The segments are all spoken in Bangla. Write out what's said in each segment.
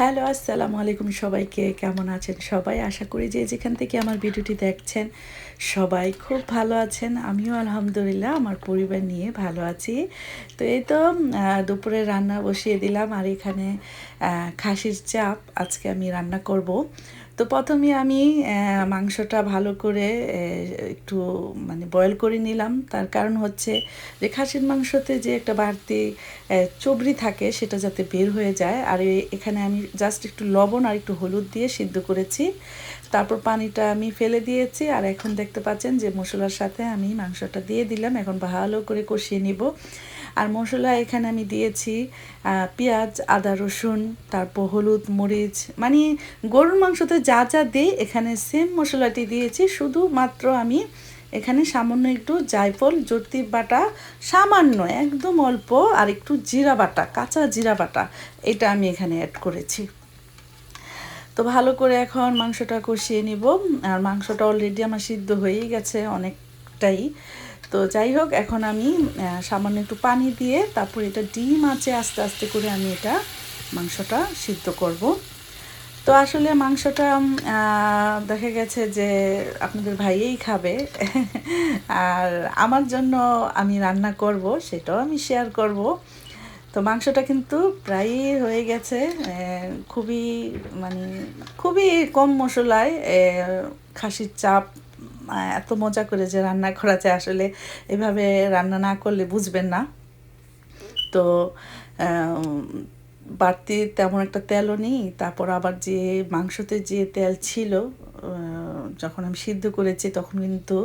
হ্যালো, আসসালামু আলাইকুম সবাইকে। কেমন আছেন সবাই? আশা করি যে যেখান থেকে আমার ভিডিওটি দেখছেন সবাই খুব ভালো আছেন। আমিও আলহামদুলিল্লাহ, আমার পরিবার নিয়ে ভালো আছি। তো এই তো দুপুরে রান্না বসিয়ে দিলাম আর এখানে খাসির চাপ। আজকে আমি রান্না করব। তো প্রথমে আমি মাংসটা ভালো করে একটু মানে বয়েল করে নিলাম। তার কারণ হচ্ছে যে খাসির মাংসতে যে একটা বাড়তি চবড়ি থাকে সেটা যাতে বের হয়ে যায়। আর এখানে আমি জাস্ট একটু লবণ আর একটু হলুদ দিয়ে সিদ্ধ করেছি। তারপর পানিটা আমি ফেলে দিয়েছি। আর এখন দেখতে পাচ্ছেন যে মশলার সাথে আমি মাংসটা দিয়ে দিলাম। এখন ভালো করে কষিয়ে নিব। আর মশলা এখানে আমি দিয়েছি পেঁয়াজ, আদা, রসুন, তারপর হলুদ, মরিচ মানে গরুর মাংসতে যা যা দিই এখানে সেম মশলাটি দিয়েছি, শুধুমাত্র আমি এখানে সামান্য একটু জায়ফল, জর্তি বাটা, সামান্য, একদম অল্প, আর একটু জিরা বাটা, কাঁচা জিরা বাটা, এটা আমি এখানে অ্যাড করেছি। তো ভালো করে এখন মাংসটা কষিয়ে নিব, আর মাংসটা অলরেডি আমার সিদ্ধ হয়েই গেছে অনেকটাই। তো যাই হোক, এখন আমি সামান্য একটু পানি দিয়ে তারপর এটা ডিম আছে আস্তে আস্তে করে আমি এটা মাংসটা সিদ্ধ করব। তো আসলে মাংসটা দেখা গেছে যে আপনাদের ভাইয়েই খাবে। আর আমার জন্য আমি রান্না করব, সেটাও আমি শেয়ার করব। তো মাংসটা কিন্তু প্রায়ই হয়ে গেছে খুবই মানে খুবই কম মশলায় খাসির চাপ এত মজা করে যে রান্না করা যায় আসলে এভাবে রান্না না করলে বুঝবেন না। তো বাড়তি তেমন একটা তেলও নেই। তারপর আবার যে মাংসতে যে তেল ছিল যখন আমি সিদ্ধ করেছি তখন কিন্তু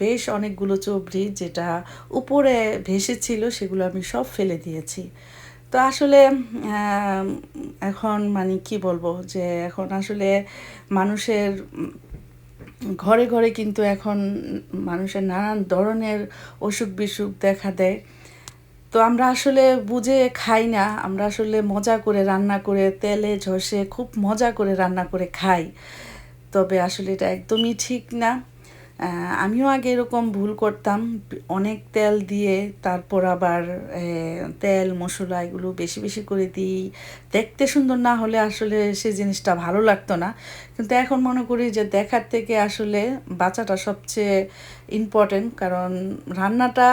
বেশ অনেকগুলো চবড়ি যেটা উপরে ভেসেছিল সেগুলো আমি সব ফেলে দিয়েছি। তো আসলে এখন মানে কি বলব যে এখন আসলে মানুষের ঘরে ঘরে কিন্তু এখন মানুষের নানান ধরনের অসুখ বিসুখ দেখা দেয়। তো আমরা আসলে বুঝে খাই না, আমরা আসলে মজা করে রান্না করে, তেলে ঝসে খুব মজা করে রান্না করে খাই। তবে আসলে এটা একদমই ঠিক না। আমিও আগে এরকম ভুল করতাম, অনেক তেল দিয়ে তারপর আবার তেল, মশলা এগুলো বেশি বেশি করে দিই। দেখতে সুন্দর না হলে আসলে সে জিনিসটা ভালো লাগতো না। কিন্তু এখন মনে করি যে দেখার থেকে আসলে বাঁচাটা সবচেয়ে ইম্পর্টেন্ট কারণ রান্নাটা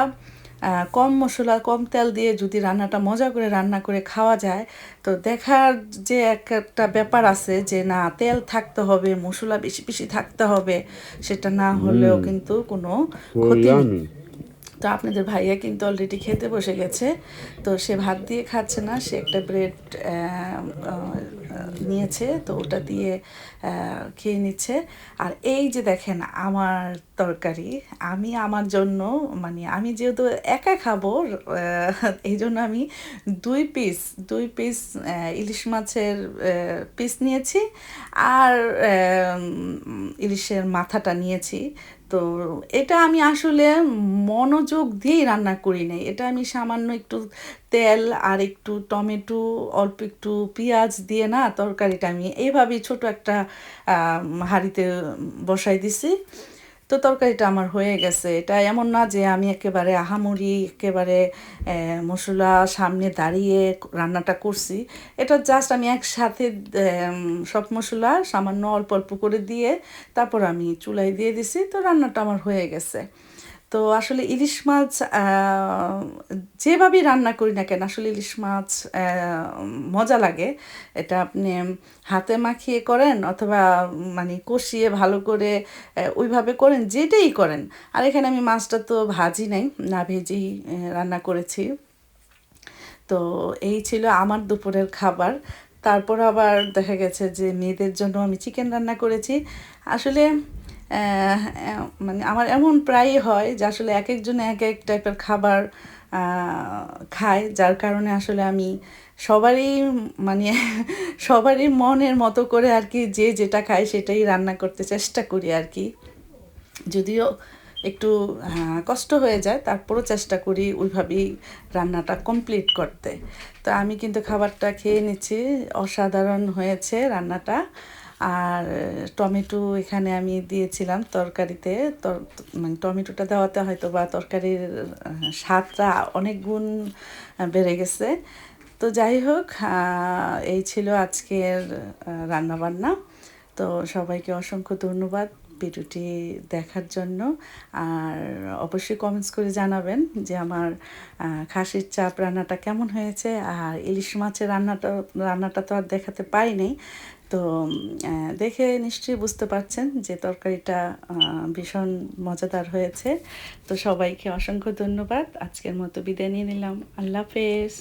কম মশলা কম তেল দিয়ে যদি রান্নাটা মজা করে রান্না করে খাওয়া যায় তো দেখার যে এক একটা ব্যাপার আছে যে না তেল থাকতে হবে মশলা বেশি বেশি থাকতে হবে সেটা না হলেও কিন্তু কোনো ক্ষতি. তো আপনাদের ভাইয়া কিন্তু অলরেডি খেতে বসে গেছে। তো সে ভাত দিয়ে খাচ্ছে না, সে একটা ব্রেড নিয়েছে, তো ওটা দিয়ে খেয়ে নিচ্ছে। আর এই যে দেখেন আমার তরকারি, আমি আমার জন্য মানে আমি যেহেতু একা খাব এই জন্য আমি দুই পিস দুই পিস ইলিশ মাছের পিস নিয়েছি, আর ইলিশের মাথাটা নিয়েছি। তো এটা আমি আসলে মনোযোগ দিয়েই রান্না করি নাই। এটা আমি সামান্য একটু তেল আর একটু টমেটো, অল্প একটু পেঁয়াজ দিয়ে না তরকারিটা আমি এভাবেই ছোট একটা হাঁড়িতে বসাই দিছি। তো তরকারিটা আমার হয়ে গেছে। এটা এমন না যে আমি একেবারে আহামরি, একেবারে মশলা সামনে দাঁড়িয়ে রান্নাটা করছি। এটা জাস্ট আমি একসাথে সব মশলা সামান্য অল্প অল্প করে দিয়ে তারপর আমি চুলাই দিয়ে দিছি। তো রান্নাটা আমার হয়ে গেছে। তো আসলে ইলিশ মাছ যেভাবেই রান্না করি না কেন, আসলে ইলিশ মাছ মজা লাগে। এটা আপনি হাতে মাখিয়ে করেন অথবা মানে কষিয়ে ভালো করে ওইভাবে করেন, যেটাই করেন। আর এখানে আমি মাছটা তো ভাজি নাই, না ভেজেই রান্না করেছি। তো এই ছিল আমার দুপুরের খাবার। তারপর আবার দেখা গেছে যে মেয়েদের জন্য আমি চিকেন রান্না করেছি। আসলে মানে আমার এমন প্রায়ই হয় যে আসলে এক একজন এক এক টাইপের খাবার খায়, যার কারণে আসলে আমি সবারই মানে সবারই মনের মতো করে আর কি যে যেটা খায় সেটাই রান্না করতে চেষ্টা করি আর কি। যদিও একটু কষ্ট হয়ে যায়, তারপরও চেষ্টা করি ওইভাবেই রান্নাটা কমপ্লিট করতে। তো আমি কিন্তু খাবারটা খেয়ে নিচ্ছি, অসাধারণ হয়েছে রান্নাটা। আর টমেটো এখানে আমি দিয়েছিলাম তরকারিতে। তর মানে টমেটোটা দেওয়াতে হয়তো বা তরকারির স্বাদটা অনেক গুণ বেড়ে গেছে। তো যাই হোক এই ছিল আজকের রান্নাবান্না। তো সবাইকে অসংখ্য ধন্যবাদ ভিডিওটি দেখার জন্য। আর অবশ্যই কমেন্টস করে জানাবেন যে আমার খাসির চাপ রান্নাটা কেমন হয়েছে। আর ইলিশ মাছের রান্নাটা রান্নাটা তো আর দেখাতে পাইনি তো দেখে নিশ্চয়ই বুঝতে পারছেন যে তরকারিটা ভীষণ মজাদার হয়েছে। তো সবাইকে অসংখ্য ধন্যবাদ। আজকের মতো বিদায় নিয়ে নিলাম। আল্লাহ হাফেজ।